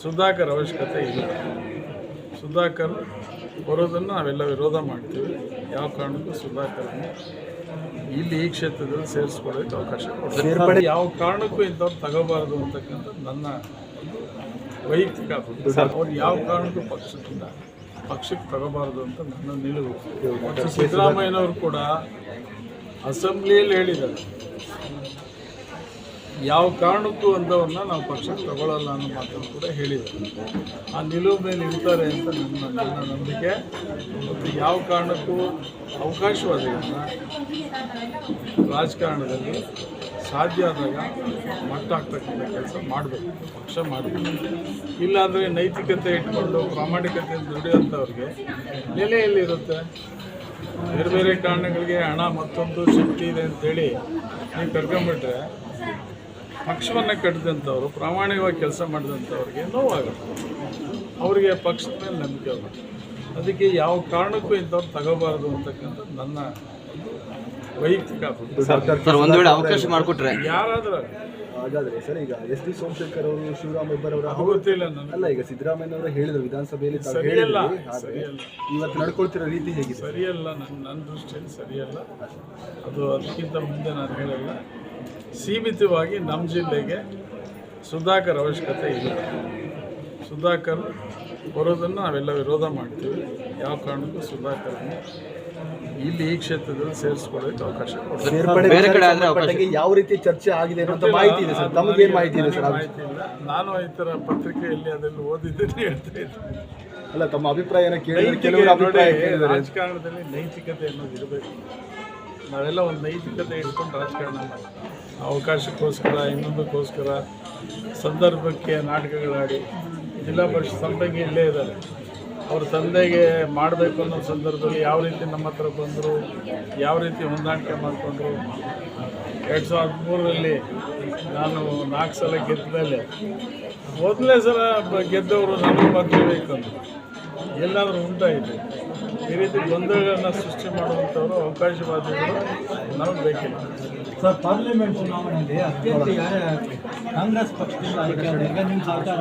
ಸುಧಾಕರ್ ಅವಶ್ಯಕತೆ ಇಲ್ಲ. ಸುಧಾಕರ್ ಬರೋದನ್ನು ನಾವೆಲ್ಲ ವಿರೋಧ ಮಾಡ್ತೀವಿ. ಯಾವ ಕಾರಣಕ್ಕೂ ಸುಧಾಕರನ್ನು ಇಲ್ಲಿ ಈ ಕ್ಷೇತ್ರದಲ್ಲಿ ಸೇರಿಸ್ಕೊಳ್ಳೋಕೆ ಅವಕಾಶ ಕೊಡ್ತೀವಿ ಯಾವ ಕಾರಣಕ್ಕೂ ಇಂಥವ್ರು ತಗೋಬಾರ್ದು ಅಂತಕ್ಕಂಥ ನನ್ನ ವೈಯಕ್ತಿಕ ಅವ್ರು ಯಾವ ಕಾರಣಕ್ಕೂ ಪಕ್ಷದಿಂದ ಪಕ್ಷಕ್ಕೆ ತಗೋಬಾರ್ದು ಅಂತ ನನ್ನ ನಿಲುವು. ಮತ್ತು ಸಿದ್ದರಾಮಯ್ಯನವರು ಕೂಡ ಅಸೆಂಬ್ಲಿಯಲ್ಲಿ ಹೇಳಿದ್ದಾರೆ. ಯಾವ ಕಾರಣಕ್ಕೂ ಅಂಥವನ್ನ ನಾವು ಪಕ್ಷಕ್ಕೆ ತಗೊಳ್ಳಲ್ಲ ಅನ್ನೋ ಮಾತನ್ನು ಕೂಡ ಹೇಳಿದ್ದಾರೆ. ಆ ನಿಲುವು ಮೇಲೆ ಇರ್ತಾರೆ ಅಂತ ನನ್ನ ನನ್ನ ನಂಬಿಕೆ. ಮತ್ತು ಯಾವ ಕಾರಣಕ್ಕೂ ಅವಕಾಶವಾದಿಗಳನ್ನ ರಾಜಕಾರಣದಲ್ಲಿ ಸಾಧ್ಯ ಆದಾಗ ಮಟ್ಟ ಹಾಕ್ತಕ್ಕಂಥ ಕೆಲಸ ಮಾಡಬೇಕು. ಪಕ್ಷ ಮಾಡಬೇಕು. ಇಲ್ಲಾಂದರೆ ನೈತಿಕತೆ ಇಟ್ಕೊಂಡು ಪ್ರಾಮಾಣಿಕತೆ ದುಡಿಯೋಂಥವ್ರಿಗೆ ನೆಲೆ ಎಲ್ಲಿರುತ್ತೆ ಬೇರೆ ಬೇರೆ ಕಾರಣಗಳಿಗೆ ಹಣ ಮತ್ತೊಂದು ಶಕ್ತಿ ಇದೆ ಅಂತೇಳಿ ನೀವು ಕರ್ಕೊಂಬಿಟ್ರೆ ಪಕ್ಷವನ್ನು ಕಟ್ಟಿದಂಥವ್ರು ಪ್ರಾಮಾಣಿಕವಾಗಿ ಕೆಲಸ ಮಾಡಿದಂಥವ್ರಿಗೆ ನೋವಾಗುತ್ತೆ. ಅವರಿಗೆ ಪಕ್ಷದ ಮೇಲೆ ನಂಬಿಕೆ ಆಗುತ್ತೆ ಅದಕ್ಕೆ ಯಾವ ಕಾರಣಕ್ಕೂ ಇಂಥವ್ರು ತಗೋಬಾರ್ದು ಅಂತಕ್ಕಂಥದ್ದು ನನ್ನ ಒಂದು ವೈಯಕ್ತಿಕ ಒಂದು ವೇಳೆ ಅವಕಾಶ ಮಾಡಿಕೊಟ್ರೆ? ಯಾರಾದರೂ ಹಾಗಾದ್ರೆ ಸರ್ ಈಗ ಎಸ್ ಡಿ ಸೋಮಶೇಖರ್ ಅವರು ಶಿವರಾಮ್ ಹೆಬ್ಬಾರ್ ಅವರ ಅಲ್ಲ ಈಗ ಸಿದ್ದರಾಮಯ್ಯ ಅವರು ಹೇಳಿದ್ರು ವಿಧಾನಸಭೆಯಲ್ಲಿ ತಾವು ಸರಿಯಲ್ಲ ಹೇಳಿದ್ರಿ ಸರಿಯಲ್ಲ. ಇವತ್ತು ನಡ್ಕೊಳ್ತಿರೋ ರೀತಿ ಹೇಗಿದೆ? ಸರಿಯಲ್ಲ ನನ್ನ ನನ್ನ ದೃಷ್ಟಿಯಲ್ಲಿ ಸರಿಯಲ್ಲ. ಅದು ಅದಕ್ಕಿಂತ ಮುಂದೆ ನಾನು ಹೇಳಲ್ಲ. ಸೀಮಿತವಾಗಿ ನಮ್ಮ ಜಿಲ್ಲೆಗೆ ಸುಧಾಕರ್ ಅವಶ್ಯಕತೆ ಇಲ್ಲ. ಸುಧಾಕರ್ ಬರೋದನ್ನು ನಾವೆಲ್ಲ ವಿರೋಧ ಮಾಡ್ತೀವಿ. ಯಾವ ಕಾರಣಕ್ಕೂ ಸುಧಾಕರ್ ಇಲ್ಲಿ ಈ ಕ್ಷೇತ್ರದಲ್ಲಿ ಸೇರಿಸ್ಕೊಳ್ಳೋಕೆ ಅವಕಾಶ ಕೊಡ್ತೀವಿ. ಬೇರೆ ಕಡೆ ಆದ್ರೆ ವಿಚಾರಕ್ಕೆ ಯಾವ ರೀತಿ ಚರ್ಚೆ ಆಗಿದೆ ಅಂತ ಮಾಹಿತಿ ಇದೆ ಸರ್. ತಮಗೇನು ಮಾಹಿತಿ ಇದೆ ಸರ್? ಮಾಹಿತಿ ಇಲ್ಲ. ನಾನು ಈ ಥರ ಪತ್ರಿಕೆಯಲ್ಲಿ ಅದೆಲ್ಲ ಓದಿದ್ದೇನೆ ಹೇಳ್ತಾ ಇದ್ದೀನಿ. ಅಲ್ಲ ತಮ್ಮ ಅಭಿಪ್ರಾಯನ ಕೇಳಿ ಕೆಲವರು ಅಭಿಪ್ರಾಯ ಕೇಳಿದ್ದಾರೆ. ರಾಜಕಾರಣದಲ್ಲಿ ನೈತಿಕತೆ ಅನ್ನೋದು ಇರಬೇಕು. ನಾವೆಲ್ಲ ಒಂದು ನೈತಿಕತೆ ಇಟ್ಕೊಂಡು ರಾಜಕಾರಣ ಅವಕಾಶಕ್ಕೋಸ್ಕರ, ಇನ್ನೊಂದಕ್ಕೋಸ್ಕರ ಸಂದರ್ಭಕ್ಕೆ ನಾಟಕಗಳಾಡಿ, ಜಿಲ್ಲಾ ಪರಿಷತ್ ಸಂಪಂಗಿ ಇಲ್ಲೇ ಇದ್ದಾರೆ. ಅವ್ರ ತಂದೆಗೆ ಮಾಡಬೇಕು ಅನ್ನೋ ಸಂದರ್ಭದಲ್ಲಿ ಯಾವ ರೀತಿ ನಮ್ಮ ಹತ್ರ ಬಂದರು, ಯಾವ ರೀತಿ ಹೊಂದಾಣಿಕೆ ಮಾಡಿಕೊಂಡ್ರು. ಎರಡು ಸಾವಿರದ ಮೂರರಲ್ಲಿ ನಾನು ನಾಲ್ಕು ಸಲ ಗೆದ್ದ ಮೊದಲನೇ ಸಲ ಗೆದ್ದವರು ನನಗೆ ಬೇಕು ಎಲ್ಲಾದರೂ ಉಂಟಾಯಿತು. ಈ ರೀತಿ ಗೊಂದಲಗಳನ್ನ ಸೃಷ್ಟಿ ಮಾಡುವಂಥವ್ರು ಅವಕಾಶವಾದಿಗಳು ನಮಗೆ ಬೇಕಿಲ್ಲ. ಸರ್, ಪಾರ್ಲಿಮೆಂಟ್ ಚುನಾವಣೆಯಲ್ಲಿ ಅಭ್ಯರ್ಥಿ ಯಾರೇ ಕಾಂಗ್ರೆಸ್ ಪಕ್ಷದಿಂದ ಆಯ್ಕೆ ನಿಮ್ಮ ಸರ್ಕಾರ